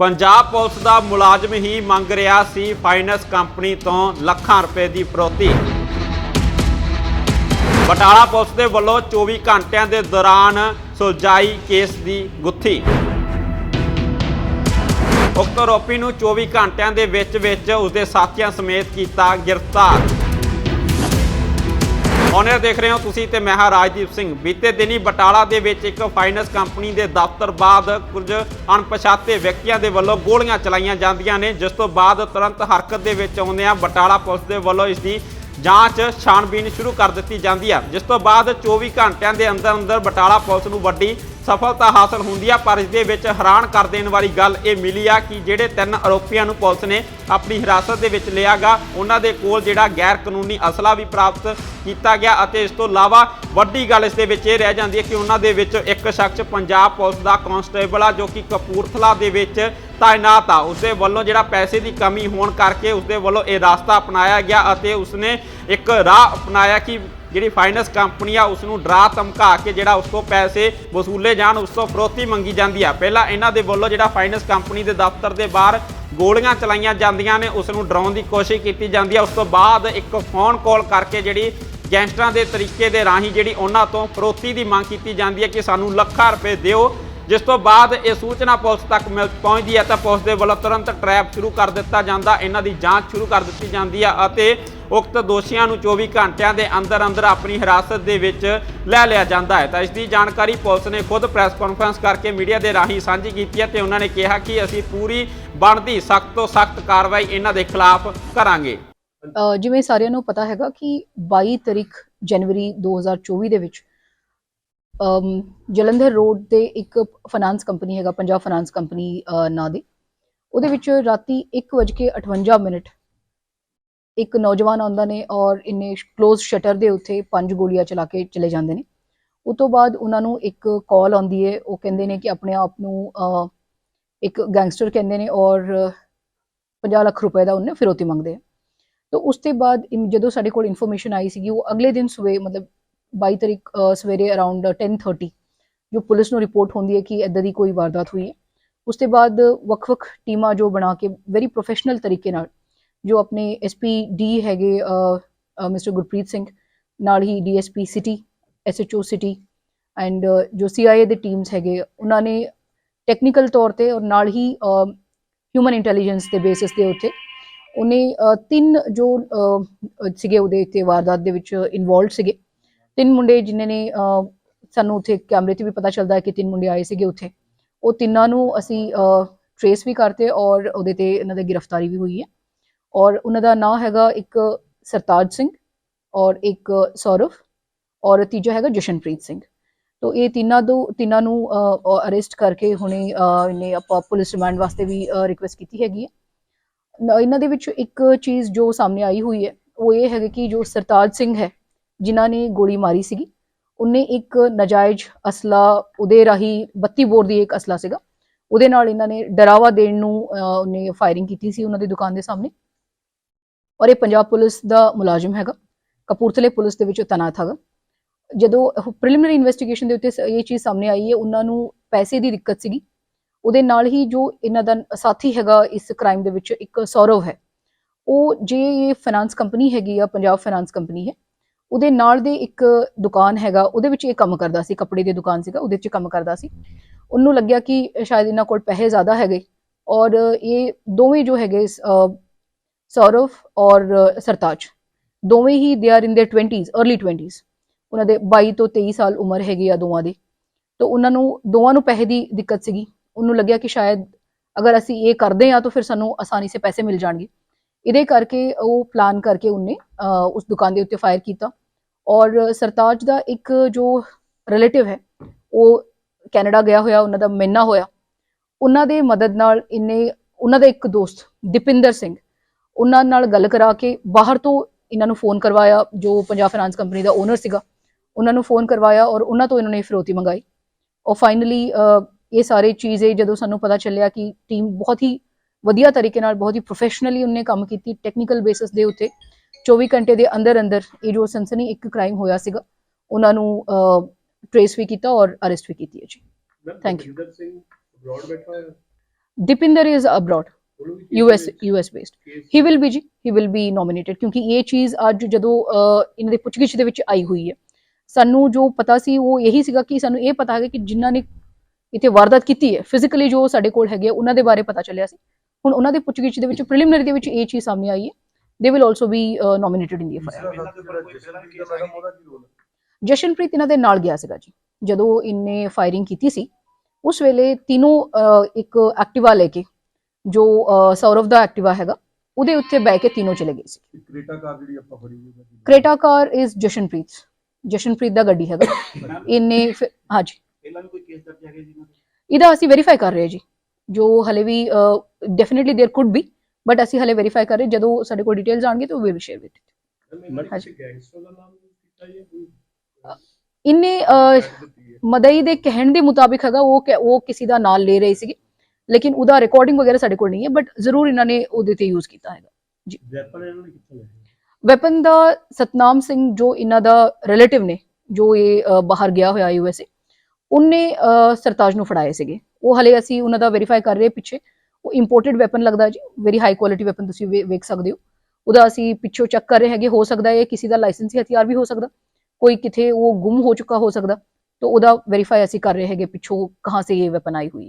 Punjab police ਦਾ ਮੁਲਾਜ਼ਮ ਹੀ ਮੰਗ ਰਿਹਾ ਸੀ ਫਾਈਨੈਂਸ ਕੰਪਨੀ ਤੋਂ ਲੱਖਾਂ ਰੁਪਏ ਦੀ ਫਰੋਤੀ ਬਟਾਲਾ ਪੁਲਿਸ ਦੇ ਵੱਲੋਂ 24 ਘੰਟਿਆਂ ਦੇ ਦੌਰਾਨ ਸੁਲਝਾਈ ਕੇਸ ਦੀ ਗੁੱਥੀ। ਉਕਤ ਆਰੋਪੀ ਨੂੰ 24 ਘੰਟਿਆਂ ਦੇ ਵਿੱਚ ਵਿੱਚ ਉਸਦੇ ਸਾਥੀਆਂ ਸਮੇਤ ਕੀਤਾ ਗ੍ਰਿਫਤਾਰ। ਔਨਰ ਦੇਖ ਰਹੇ ਹੋ ਤੁਸੀਂ ਤੇ ਮੈਂ ਹਾਂ ਰਾਜਦੀਪ ਸਿੰਘ। ਬੀਤੇ ਦਿਨੀ ਬਟਾਲਾ ਦੇ ਵਿੱਚ ਇੱਕ ਫਾਈਨੈਂਸ ਕੰਪਨੀ ਦੇ ਦਫ਼ਤਰ ਬਾਅਦ ਕੁਝ ਅਣਪਛਾਤੇ ਵਿਅਕਤੀਆਂ ਦੇ ਵੱਲੋਂ ਗੋਲੀਆਂ ਚਲਾਈਆਂ ਜਾਂਦੀਆਂ ਨੇ, ਜਿਸ ਤੋਂ ਬਾਅਦ ਤੁਰੰਤ ਹਰਕਤ ਦੇ ਵਿੱਚ ਆਉਂਦਿਆਂ ਬਟਾਲਾ ਪੁਲਿਸ ਦੇ ਵੱਲੋਂ ਇਸ ਦੀ ਜਾਂਚ ਛਾਣਬੀਨ ਸ਼ੁਰੂ ਕਰ ਦਿੱਤੀ ਜਾਂਦੀ ਹੈ ਜਿਸ ਤੋਂ ਬਾਅਦ 24 ਘੰਟਿਆਂ ਦੇ ਅੰਦਰ ਅੰਦਰ ਬਟਾਲਾ ਪੁਲਿਸ ਨੂੰ ਵੱਡੀ ਸਫਲਤਾ ਹਾਸਲ ਹੁੰਦੀ ਆ, ਪਰ ਇਸ ਦੇ ਵਿੱਚ ਹੈਰਾਨ ਕਰ ਦੇਣ ਵਾਲੀ ਗੱਲ ਇਹ ਮਿਲੀ ਆ ਕਿ ਜਿਹੜੇ ਤਿੰਨ ਆਰੋਪੀਆਂ ਨੂੰ ਪੁਲਿਸ ਨੇ ਆਪਣੀ ਹਿਰਾਸਤ ਦੇ ਵਿੱਚ ਲਿਆਗਾ, ਉਹਨਾਂ ਦੇ ਕੋਲ ਜਿਹੜਾ ਗੈਰ ਕਾਨੂੰਨੀ ਅਸਲਾ ਵੀ ਪ੍ਰਾਪਤ ਕੀਤਾ ਗਿਆ ਅਤੇ ਇਸ ਤੋਂ ਇਲਾਵਾ ਵੱਡੀ ਗੱਲ ਇਸ ਦੇ ਵਿੱਚ ਇਹ ਰਹਿ ਜਾਂਦੀ ਹੈ ਕਿ ਉਹਨਾਂ ਦੇ ਵਿੱਚ ਇੱਕ ਸ਼ਖਸ ਪੰਜਾਬ ਪੁਲਿਸ ਦਾ ਕਾਂਸਟੇਬਲ ਆ, ਜੋ ਕਿ ਕਪੂਰਥਲਾ ਦੇ ਵਿੱਚ ਤਾਇਨਾਤ ਆ। ਉਸਦੇ ਵੱਲੋਂ ਜਿਹੜਾ ਪੈਸੇ ਦੀ ਕਮੀ ਹੋਣ ਕਰਕੇ ਉਸਦੇ ਵੱਲੋਂ ਇਹ ਰਸਤਾ ਅਪਣਾਇਆ ਗਿਆ ਅਤੇ ਉਸਨੇ ਇੱਕ ਰਾਹ ਅਪਣਾਇਆ ਕਿ ਜਿਹੜੀ ਫਾਈਨੈਂਸ ਕੰਪਨੀ ਆ ਉਸ ਨੂੰ ਡਰਾ ਧਮਕਾ ਕੇ ਜਿਹੜਾ ਉਸ ਤੋਂ ਪੈਸੇ ਵਸੂਲੇ ਜਾਣ, ਉਸ ਤੋਂ ਫਰੋਤੀ ਮੰਗੀ ਜਾਂਦੀ ਆ। ਪਹਿਲਾਂ ਇਹਨਾਂ ਦੇ ਵੱਲੋਂ ਜਿਹੜਾ ਫਾਈਨੈਂਸ ਕੰਪਨੀ ਦੇ ਦਫ਼ਤਰ ਦੇ ਬਾਹਰ ਗੋਲੀਆਂ ਚਲਾਈਆਂ ਜਾਂਦੀਆਂ ਨੇ ਉਸ ਨੂੰ ਡਰਾਉਣ ਦੀ ਕੋਸ਼ਿਸ਼ ਕੀਤੀ ਜਾਂਦੀ ਆ। ਉਸ ਤੋਂ ਬਾਅਦ ਇੱਕ ਫੋਨ ਕਾਲ ਕਰਕੇ ਜਿਹੜੀ ਗੈਂਗਸਟਰਾਂ ਦੇ ਤਰੀਕੇ ਦੇ ਰਾਹੀਂ ਜਿਹੜੀ ਉਹਨਾਂ ਤੋਂ ਫਰੋਤੀ ਦੀ ਮੰਗ ਕੀਤੀ ਜਾਂਦੀ ਹੈ ਕਿ ਸਾਨੂੰ ਲੱਖਾਂ ਰੁਪਏ ਦਿਓ। ਜਿਸ ਤੋਂ ਬਾਅਦ ਇਹ ਸੂਚਨਾ ਪੁਲਿਸ ਤੱਕ ਮਿਲ ਪਹੁੰਚਦੀ ਹੈ ਤਾਂ ਪੁਲਿਸ ਦੇ ਵੱਲੋਂ ਤੁਰੰਤ ਟਰੈਪ ਸ਼ੁਰੂ ਕਰ ਦਿੱਤਾ ਜਾਂਦਾ। ਇਹਨਾਂ ਦੀ ਜਾਂਚ ਸ਼ੁਰੂ ਕਰ ਦਿੱਤੀ ਜਾਂਦੀ ਹੈ ਅਤੇ ਉਕਤ ਦੋਸ਼ੀਆਂ ਨੂੰ 24 ਘੰਟਿਆਂ ਦੇ ਅੰਦਰ ਅੰਦਰ ਆਪਣੀ ਹਿਰਾਸਤ ਦੇ ਵਿੱਚ ਲੈ ਲਿਆ ਜਾਂਦਾ ਹੈ। ਤਾਂ ਇਸ ਦੀ ਜਾਣਕਾਰੀ ਪੁਲਿਸ ਨੇ ਖੁਦ ਪ੍ਰੈਸ ਕਾਨਫਰੰਸ ਕਰਕੇ ਮੀਡੀਆ ਦੇ ਰਾਹੀਂ ਸਾਂਝੀ ਕੀਤੀ ਹੈ ਤੇ ਉਹਨਾਂ ਨੇ ਕਿਹਾ ਕਿ ਅਸੀਂ ਪੂਰੀ ਬਣਦੀ, ਸਖਤ ਤੋਂ ਸਖਤ ਕਾਰਵਾਈ ਇਹਨਾਂ ਦੇ ਖਿਲਾਫ ਕਰਾਂਗੇ। ਜਿਵੇਂ ਸਾਰਿਆਂ ਨੂੰ ਪਤਾ ਹੈਗਾ ਕਿ 22 ਤਰੀਕ ਜਨਵਰੀ 2024 ਦੇ ਵਿੱਚ ਜਲੰਧਰ ਰੋਡ ਤੇ ਇੱਕ ਫਾਈਨਾਂਸ ਕੰਪਨੀ ਹੈਗਾ, ਪੰਜਾਬ ਫਾਈਨਾਂਸ ਕੰਪਨੀ ਨਾਂ ਦੀ। ਉਹਦੇ ਵਿੱਚ ਰਾਤੀ 1:58 ਮਿੰਟ ਇੱਕ ਨੌਜਵਾਨ ਆਉਂਦਾ ਨੇ ਔਰ ਇੰਨੇ ক্লোਜ਼ ਸ਼ਟਰ ਦੇ ਉੱਤੇ ਪੰਜ ਗੋਲੀਆਂ ਚਲਾ ਕੇ ਚਲੇ ਜਾਂਦੇ ਨੇ। ਉਸ ਤੋਂ ਬਾਅਦ ਉਹਨਾਂ ਨੂੰ ਇੱਕ ਕਾਲ ਆਉਂਦੀ ਹੈ ਉਹ ਕਹਿੰਦੇ ਨੇ ਕਿ ਆਪਣੇ ਆਪ ਨੂੰ ਇੱਕ ਗੈਂਗਸਟਰ ਕਹਿੰਦੇ ਨੇ ਔਰ 50 ਲੱਖ ਰੁਪਏ ਦਾ ਉਹਨੇ ਫਿਰੋਤੀ ਮੰਗਦੇ ਆ। ਤਾਂ ਉਸ ਤੋਂ ਬਾਅਦ ਇਨ- ਜਦੋਂ ਸਾਡੇ ਕੋਲ ਇਨਫੋਰਮੇਸ਼ਨ ਆਈ ਸੀਗੀ, ਉਹ ਅਗਲੇ ਦਿਨ ਸਵੇ ਮਤਲਬ 22 ਤਰੀਕ ਸਵੇਰੇ ਅਰਾਊਂਡ 10:30 ਜੋ ਪੁਲਿਸ ਨੂੰ ਰਿਪੋਰਟ ਹੁੰਦੀ ਹੈ ਕਿ ਇਦਾਂ ਦੀ ਕੋਈ ਵਾਰਦਾਤ ਹੋਈ ਹੈ ਉਸ ਤੋਂ ਬਾਅਦ ਵੱਖ-ਵੱਖ ਟੀਮਾਂ ਜੋ ਬਣਾ ਕੇ ਵੈਰੀ ਪ੍ਰੋਫੈਸ਼ਨਲ ਤਰੀਕੇ ਨਾਲ ਜੋ ਆਪਣੇ ਐਸਪੀ ਡੀ ਹੈਗੇ ਮਿਸਟਰ ਗੁਰਪ੍ਰੀਤ ਸਿੰਘ, ਨਾਲ ਹੀ DSP city SHO city and ਜੋ ਸੀਆਈਏ ਦੇ ਟੀਮਸ ਹੈਗੇ, ਉਹਨਾਂ ਨੇ ਟੈਕਨੀਕਲ ਤੌਰ ਤੇ ਔਰ ਨਾਲ ਹੀ ਹਿਊਮਨ ਇੰਟੈਲੀਜੈਂਸ ਦੇ ਬੇਸਿਸ ਦੇ ਉੱਤੇ ਉਹਨੇ ਤਿੰਨ ਜੋ ਸੀਗੇ ਉਹਦੇ ਤੇ ਵਾਰਦਾਤ ਦੇ ਵਿੱਚ ਇਨਵੋਲਡ ਸੀਗੇ। ਤਿੰਨ ਮੁੰਡੇ ਜਿਨ੍ਹਾਂ ਨੇ ਸਾਨੂੰ ਉੱਥੇ ਕੈਮਰੇ ਤੇ ਵੀ ਪਤਾ ਚੱਲਦਾ ਹੈ ਕਿ ਤਿੰਨ ਮੁੰਡੇ ਆਏ ਸੀਗੇ ਉੱਥੇ। ਉਹ ਤਿੰਨਾਂ ਨੂੰ ਅਸੀਂ ਟਰੇਸ ਵੀ ਕਰਤੇ ਔਰ ਉਹਦੇ ਤੇ ਇਹਨਾਂ ਦੀ ਗ੍ਰਿਫਤਾਰੀ ਵੀ ਹੋਈ ਹੈ। ਔਰ ਉਹਨਾਂ ਦਾ ਨਾਂ ਹੈਗਾ ਇੱਕ ਸਰਤਾਜ ਸਿੰਘ ਔਰ ਇੱਕ ਸੌਰਵ ਔਰ ਤੀਜਾ ਹੈਗਾ ਜਸ਼ਨਪ੍ਰੀਤ ਸਿੰਘ। ਤੋ ਇਹ ਤਿੰਨਾਂ ਦੋ, ਤਿੰਨਾਂ ਨੂੰ ਅਰੈਸਟ ਕਰਕੇ ਹੁਣੇ ਇਹਨੇ ਆਪਾਂ ਪੁਲਿਸ ਰਿਮਾਂਡ ਵਾਸਤੇ ਵੀ ਰਿਕੁਐਸਟ ਕੀਤੀ ਹੈਗੀ ਹੈ। ਇਹਨਾਂ ਦੇ ਵਿੱਚ ਇੱਕ ਚੀਜ਼ ਜੋ ਸਾਹਮਣੇ ਆਈ ਹੋਈ ਹੈ, ਉਹ ਇਹ ਹੈਗਾ ਕਿ ਜੋ ਸਰਤਾਜ ਸਿੰਘ ਹੈ, ਜਿਨ੍ਹਾਂ ਨੇ ਗੋਲੀ ਮਾਰੀ ਸੀਗੀ, ਉਹਨੇ ਇੱਕ ਨਜਾਇਜ਼ ਅਸਲਾ, ਉਹਦੇ ਰਾਹੀਂ 32 ਬੋਰ ਦੀ ਇੱਕ ਅਸਲਾ ਸੀਗਾ। ਉਹਦੇ ਨਾਲ ਇਹਨਾਂ ਨੇ ਡਰਾਵਾ ਦੇਣ ਨੂੰ ਉਹਨੇ ਫਾਇਰਿੰਗ ਕੀਤੀ ਸੀ ਉਹਨਾਂ ਦੀ ਦੁਕਾਨ ਦੇ ਸਾਹਮਣੇ। ਔਰ ਇਹ ਪੰਜਾਬ ਪੁਲਿਸ ਦਾ ਮੁਲਾਜ਼ਮ ਹੈਗਾ। ਕਪੂਰਥਲੇ ਪੁਲਿਸ ਦੇ ਵਿੱਚ ਤੈਨਾਤ ਹੈਗਾ। ਜਦੋਂ ਪ੍ਰੀਲਿਮਿਨਰੀ ਇਨਵੈਸਟੀਗੇਸ਼ਨ ਦੇ ਉੱਤੇ ਸ- ਇਹ ਚੀਜ਼ ਸਾਹਮਣੇ ਆਈ ਹੈ, ਉਹਨਾਂ ਨੂੰ ਪੈਸੇ ਦੀ ਦਿੱਕਤ ਸੀਗੀ। ਉਹਦੇ ਨਾਲ ਹੀ ਜੋ ਇਹਨਾਂ ਦਾ ਸਾਥੀ ਹੈਗਾ ਇਸ ਕ੍ਰਾਈਮ ਦੇ ਵਿੱਚ, ਇੱਕ ਸੌਰਵ ਹੈ। ਉਹ ਜੇ ਇਹ ਫਾਈਨਾਂਸ ਕੰਪਨੀ ਹੈਗੀ ਆ, ਪੰਜਾਬ ਫਾਈਨਾਂਸ ਕੰਪਨੀ ਹੈ, ਉਹਦੇ ਨਾਲ ਦੇ ਇੱਕ ਦੁਕਾਨ ਹੈਗਾ, ਉਹਦੇ ਵਿੱਚ ਇਹ ਕੰਮ ਕਰਦਾ ਸੀ, ਕੱਪੜੇ ਦੀ ਦੁਕਾਨ ਸੀਗਾ, ਉਹਦੇ ਵਿੱਚ ਕੰਮ ਕਰਦਾ ਸੀ। ਉਹਨੂੰ ਲੱਗਿਆ ਕਿ ਸ਼ਾਇਦ ਇਹਨਾਂ ਕੋਲ ਪੈਸੇ ਜ਼ਿਆਦਾ ਹੈਗੇ। ਔਰ ਇਹ ਦੋਵੇਂ ਜੋ ਹੈਗੇ ਸੌਰਵ ਔਰ ਸਰਤਾਜ ਦੋਵੇਂ ਹੀ ਦੇ ਆਰ ਇਨ ਦੇ 20s अर्ਲੀ 20s ਉਹਨਾਂ ਦੇ 22 ਤੋਂ 23 ਸਾਲ ਉਮਰ ਹੈਗੀ ਆ ਦੋਵਾਂ ਦੀ। ਤਾਂ ਉਹਨਾਂ ਨੂੰ, ਦੋਵਾਂ ਨੂੰ ਪੈਸੇ ਦੀ ਦਿੱਕਤ ਸੀਗੀ। ਉਹਨੂੰ ਲੱਗਿਆ ਕਿ ਸ਼ਾਇਦ ਅਗਰ ਅਸੀਂ ਇਹ ਕਰਦੇ ਆ ਤਾਂ ਫਿਰ ਸਾਨੂੰ ਆਸਾਨੀ ਸੇ ਪੈਸੇ ਮਿਲ ਜਾਣਗੇ। ਇਹਦੇ ਕਰਕੇ ਉਹ ਪਲਾਨ ਕਰਕੇ ਉਹਨੇ ਉਸ ਦੁਕਾਨ ਦੇ ਉੱਤੇ ਫਾਇਰ ਕੀਤਾ। ਔਰ ਸਰਤਾਜ ਦਾ ਇੱਕ ਜੋ ਰਿਲੇਟਿਵ ਹੈ, ਉਹ ਕੈਨੇਡਾ ਗਿਆ ਹੋਇਆ, ਉਹਨਾਂ ਦਾ ਮੈਨਾ ਹੋਇਆ। ਉਹਨਾਂ ਦੇ ਮਦਦ ਨਾਲ ਇਹਨੇ, ਉਹਨਾਂ ਦਾ ਇੱਕ ਦੋਸਤ, ਦੀਪਿੰਦਰ ਸਿੰਘ ਉਹਨਾਂ ਨਾਲ ਗੱਲ ਕਰਾ ਕੇ ਬਾਹਰ ਤੋਂ ਇਹਨਾਂ ਨੂੰ ਫੋਨ ਕਰਵਾਇਆ ਜੋ ਪੰਜਾਬ ਫਾਈਨਾਂਸ ਕੰਪਨੀ ਦਾ ਓਨਰ ਸੀਗਾ ਉਹਨਾਂ ਨੂੰ ਫੋਨ ਕਰਵਾਇਆ ਔਰ ਉਹਨਾਂ ਤੋਂ ਇਹਨਾਂ ਨੇ ਫਿਰੌਤੀ ਮੰਗਾਈ। ਔਰ ਫਾਈਨਲੀ ਇਹ ਸਾਰੇ ਚੀਜ਼ੇ ਜਦੋਂ ਸਾਨੂੰ ਪਤਾ ਚੱਲਿਆ ਕਿ ਟੀਮ ਬਹੁਤ ਹੀ ਵਧੀਆ ਤਰੀਕੇ ਨਾਲ ਬਹੁਤ ਹੀ ਪ੍ਰੋਫੈਸ਼ਨਲੀ ਉਹਨੇ ਕੰਮ ਕੀਤੀ ਟੈਕਨੀਕਲ ਬੇਸਿਸ ਦੇ ਉੱਤੇ 24 ਘੰਟੇ ਦੇ ਅੰਦਰ ਅੰਦਰ ਇਹ ਜੋ ਸਨਸਨੀ ਇੱਕ ਕ੍ਰਾਈਮ ਹੋਇਆ ਸੀਗਾ ਉਹਨਾਂ ਨੂੰ ਟ੍ਰੇਸ ਵੀ ਕੀਤਾ ਔਰ ਅਰੈਸਟ ਵੀ ਕੀਤੀ ਹੈ ਜੀ। Thank you. Jaginder Singh abroad ਬੈਠਾ US US based. He will be ਜੀ he will be nominated ਕਿਉਂਕਿ ਇਹ ਚੀਜ਼ ਅੱਜ ਜਦੋਂ ਇਹਨਾਂ ਦੇ ਪੁੱਛਗਿੱਛ ਦੇ ਵਿੱਚ ਆਈ ਹੋਈ ਹੈ ਸਾਨੂੰ ਜੋ ਪਤਾ ਸੀ ਉਹ ਇਹੀ ਸੀਗਾ ਕਿ ਸਾਨੂੰ ਇਹ ਪਤਾ ਹੈ ਕਿ ਜਿਨ੍ਹਾਂ ਨੇ ਇੱਥੇ ਵਾਰਦਾਤ ਕੀਤੀ ਹੈ ਫਿਜ਼ੀਕਲੀ ਜੋ ਸਾਡੇ ਕੋਲ ਹੈਗੇ ਉਹਨਾਂ ਦੇ ਬਾਰੇ ਪਤਾ ਚੱਲਿਆ ਸੀ ਹੁਣ ਉਹਨਾਂ ਦੇ ਪੁੱਛਗਿੱਛ ਦੇ ਵਿੱਚ ਪ੍ਰੀਲਿਮਿਨਰੀ ਦੇ ਵਿੱਚ ਇਹ ਚੀਜ਼ ਸਾਹਮਣੇ ਆਈ ਹੈ they will also be nominated in the FIR Jashanpreet ਇਹਨਾਂ ਦੇ ਨਾਲ ਗਿਆ ਸੀਗਾ ਜੀ ਜਦੋਂ ਇਹਨੇ ਫਾਇਰਿੰਗ ਕੀਤੀ ਸੀ ਉਸ ਵੇਲੇ ਤਿੰਨੋਂ ਇੱਕ ਐਕਟਿਵਾ ਲੈ ਕੇ ਜੋ ਅਹ, ਸੌਰਵ ਦਾ ਐਕਟਿਵਾ ਹੈਗਾ ਉਹਦੇ ਉੱਤੇ ਬੈ ਕੇ ਤਿੰਨੋਂ ਚਲੇ ਗਏ ਸੀ ਕ੍ਰੇਟਾ ਕਾਰ ਜਿਹੜੀ ਆਪਾਂ ਫੜੀ ਹੋਈ ਹੈ Creta car is Jashanpreet Jashanpreet ਦਾ ਗੱਡੀ ਹੈਗਾ ਇਹਨੇ ਫਿਰ- ਹਾਂਜੀ ਪਹਿਲਾਂ ਵੀ ਕੋਈ ਕੇਸ ਦਰਜ ਹੈਗੇ ਜੀ ਇਹਦਾ ਅਸੀਂ ਵੈਰੀਫਾਈ ਕਰ ਰਹੇ ਹਾਂ ਜੀ ਜੋ ਹਲੇ ਵੀ definitely there could be but ਅਸੀਂ ਹਲੇ ਵੈਰੀਫਾਈ ਕਰ ਰਹੇ ਜਦੋਂ ਸਾਡੇ ਕੋਲ ਡਿਟੇਲਸ ਆਣਗੇ ਤਾਂ ਵੀ ਵਿਲ ਸ਼ੇਅਰ ਵਿਦ ਹਾਂਜੀ। ਗੈਂਗਸਟਰ ਦਾ ਨਾਮ ਕੀਤਾ ਜੀ ਕੋਈ ਇਹਨੇ ਅਹ, ਮਦਈ ਦੇ ਕਹਿਣ ਦੇ ਮੁਤਾਬਿਕ ਹੈਗਾ ਉਹ ਕਹਿ- ਉਹ ਕਿਸੇ ਦਾ ਨਾਮ ਲੈ ਰਹੇ ਸੀਗੇ ਲੇਕਿਨ ਉਹਦਾ ਰਿਕਾਰਡਿੰਗ ਵਗੈਰਾ ਸਾਡੇ ਕੋਲ ਨਹੀਂ ਹੈ ਬਟ ਜ਼ਰੂਰ ਇਹਨਾਂ ਨੇ ਉਹਦੇ ਤੇ ਯੂਜ਼ ਕੀਤਾ ਹੈਗਾ। ਵੈਪਨ ਇਹਨਾਂ ਨੇ ਕਿੱਥੋਂ ਲਿਆ? ਵੈਪਨ ਦਾ ਸਤਨਾਮ ਸਿੰਘ ਜੋ ਇਹਨਾਂ ਦਾ ਰਿਲੇਟਿਵ ਨੇ ਜੋ ਇਹ ਬਾਹਰ ਗਿਆ ਹੋਇਆ ਯੂਐਸਏ ਉਹਨੇ ਸਰਤਾਜ ਨੂੰ ਫੜਾਏ ਸੀਗੇ। ਉਹ ਹਲੇ ਅਸੀਂ ਉਹਨਾਂ ਦਾ ਵੈਰੀਫਾਈ ਕਰ ਰਹੇ ਪਿੱਛੇ। ਉਹ ਇੰਪੋਰਟਡ ਵੈਪਨ ਲੱਗਦਾ ਜੀ। ਵੈਰੀ ਹਾਈ ਕੁਆਲਿਟੀ ਵੈਪਨ ਤੁਸੀਂ ਵੇਖ ਸਕਦੇ ਹੋ। ਉਹਦਾ ਅਸੀਂ ਪਿੱਛੋਂ ਚੈੱਕ ਕਰ ਰਹੇ ਹੈਗੇ। ਹੋ ਸਕਦਾ ਹੈ ਕਿਸੇ ਦਾ ਲਾਇਸੈਂਸੀ ਹਥਿਆਰ ਵੀ ਹੋ ਸਕਦਾ। ਕੋਈ ਕਿਥੇ ਉਹ ਗੁੰਮ ਹੋ ਚੁੱਕਾ ਹੋ ਸਕਦਾ। ਤਾਂ ਉਹਦਾ ਵੈਰੀਫਾਈ ਅਸੀਂ ਕਰ ਰਹੇ ਹੈਗੇ ਪਿੱਛੋਂ ਕਹਾਂ ਸੇ ਇਹ ਵੈਪਨ ਆਈ ਹੋਈ